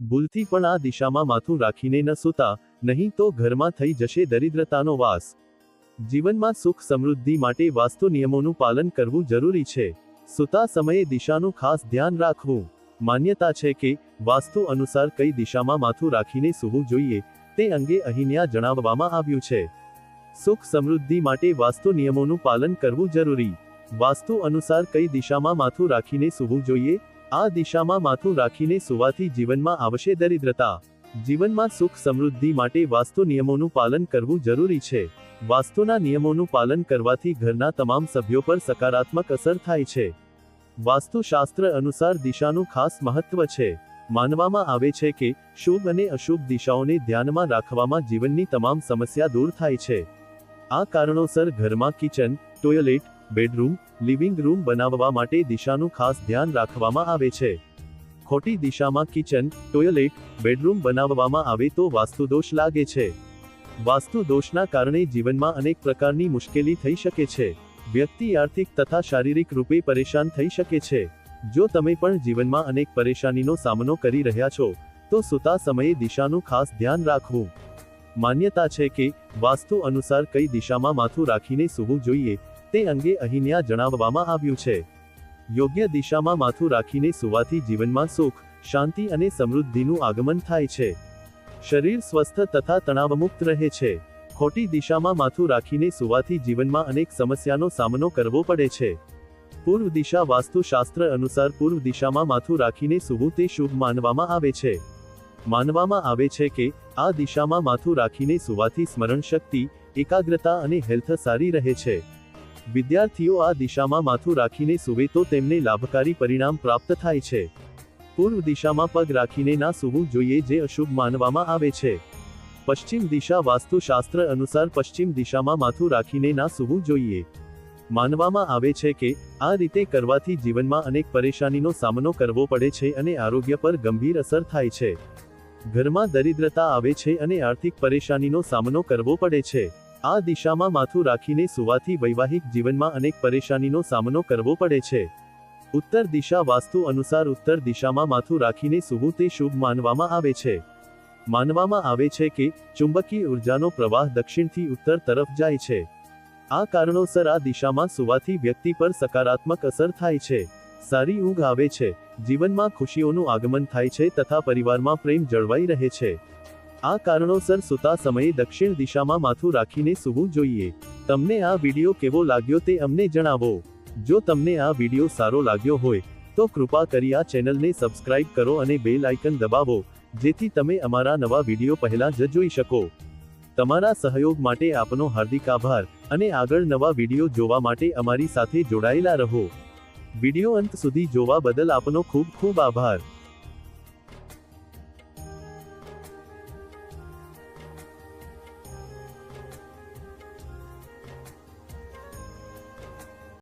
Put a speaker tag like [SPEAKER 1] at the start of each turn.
[SPEAKER 1] ભૂલથી પણ આ દિશામાં માથું રાખીને ન સૂતા, નહીં તો ઘરમાં થઈ જશે દરિદ્રતાનો વાસ. જીવનમાં સુખ સમૃદ્ધિ માટે વાસ્તુ નિયમોનું પાલન કરવું જરૂરી છે. સૂતા સમયે દિશાનું ખાસ ધ્યાન રાખવું. માન્યતા છે કે, વાસ્તુ અનુસાર કઈ દિશામાં માથું રાખીને સૂવું જોઈએ, તે અંગે અહીંયા જણાવવામાં આવ્યું છે. સુખ સમૃદ્ધિ માટે વાસ્તુ નિયમોનું પાલન કરવું જરૂરી. વાસ્તુ અનુસાર કઈ દિશામાં માથું રાખીને સૂવું જોઈએ આ દિશામાં માથું રાખીને સુવાથી જીવનમાં આવશે દરિદ્રતા. જીવનમાં સુખ સમૃદ્ધિ માટે વાસ્તુ નિયમોનું પાલન કરવું જરૂરી છે. વાસ્તુના નિયમોનું પાલન કરવાથી ઘરના તમામ સભ્યો પર સકારાત્મક અસર થાય છે. વાસ્તુશાસ્ત્ર અનુસાર દિશાનું ખાસ મહત્વ છે. માનવામાં આવે છે કે, શુભ અને અશુભ દિશાઓને ધ્યાનમાં રાખવામાં જીવનની તમામ સમસ્યા દૂર થાય છે. આ કારણોસર ઘરમાં kitchen, toilet bedroom, living room બનાવવા માટે દિશાનું ખાસ ધ્યાન રાખવામાં આવે છે. ખોટી દિશામાં કિચન, ટોયલેટ, બેડરૂમ બનાવવામાં આવે તો વાસ્તુદોષ લાગે છે. વાસ્તુ દોષના કારણે જીવનમાં અનેક પ્રકારની મુશ્કેલી થઈ શકે છે. વ્યક્તિ આર્થિક તથા શારીરિક રૂપે પરેશાન થઈ શકે છે. જો તમે પણ જીવનમાં અનેક પરેશાનીનો સામનો કરી રહ્યા છો, તો સૂતા સમયે દિશાનું ખાસ ધ્યાન રાખવું. માન્યતા છે કે, વાસ્તુ અનુસાર કઈ દિશામાં માથું રાખીને સૂવું જોઈએ તે અંગે અહીંયા જણાવવામાં આવ્યું છે. યોગ્ય દિશામાં માથું રાખીને સુવાથી જીવનમાં સુખ, શાંતિ અને સમૃદ્ધિનું આગમન થાય છે. શરીર સ્વસ્થ તથા તણાવમુક્ત રહે છે. ખોટી દિશામાં માથું રાખીને સુવાથી જીવનમાં અનેક સમસ્યાનો સામનો કરવો પડે છે. પૂર્વ દિશા વાસ્તુશાસ્ત્ર અનુસાર પૂર્વ દિશામાં માથું રાખીને સૂવું તે શુભ માનવામાં આવે છે. માનવામાં આવે છે કે, આ દિશામાં માથું રાખીને સુવાથી સ્મરણ શક્તિ એકાગ્રતા અને હેલ્થ સારી રહે છે. વિદ્યાર્થીઓ આ દિશામાં માથું રાખીને સૂવે તો તેમને લાભકારી પરિણામ પ્રાપ્ત થાય છે. પૂર્વ દિશામાં પગ રાખીને ના સૂવું જોઈએ જે અશુભ માનવામાં આવે છે. પશ્ચિમ દિશા વાસ્તુશાસ્ત્ર અનુસાર પશ્ચિમ દિશામાં માથું રાખીને ના સૂવું જોઈએ. માનવામાં આવે છે કે, આ રીતે કરવાથી જીવનમાં અનેક પરેશાનીનો સામનો કરવો પડે છે અને આરોગ્ય પર ગંભીર અસર થાય છે. ઘરમાં દરિદ્રતા આવે છે અને આર્થિક પરેશાનીનો સામનો કરવો પડે છે. આ દિશામાં માથું રાખીને સુવાથી વૈવાહિક જીવનમાં અનેક પરેશાનીનો સામનો કરવો પડે છે. ઉત્તર દિશા વાસ્તુ અનુસાર ઉત્તર દિશામાં માથું રાખીને સૂવું તે શુભ માનવામાં આવે છે. માનવામાં આવે છે કે, ચુંબકીય ઉર્જાનો પ્રવાહ દક્ષિણથી ઉત્તર તરફ જાય છે. આ કારણોસર આ દિશામાં સુવાથી વ્યક્તિ પર સકારાત્મક અસર થાય છે. સારી ઊંઘ આવે છે, જીવનમાં ખુશીઓનું આગમન થાય છે તથા પરિવારમાં પ્રેમ જળવાઈ રહે છે. આ કારણોસર સુતા સમયે દક્ષિણ દિશામાં માથું રાખીને સૂવું જોઈએ. તમને આ વિડિયો કેવો લાગ્યો તે અમને જણાવો. જો તમને આ વિડિયો સારો લાગ્યો હોય, તો કૃપા કરી આ ચેનલને સબસ્ક્રાઇબ કરો અને બેલ આઇકન દબાવો, જેથી તમે અમારા નવા વિડિયો પહેલા જ જોઈ શકો. તમારા સહયોગ માટે આપનો હાર્દિક આભાર અને આગળ નવા વિડિયો જોવા માટે અમારી સાથે જોડાયેલા રહો. વિડિયો અંત સુધી જોવા બદલ આપનો ખૂબ ખૂબ આભાર.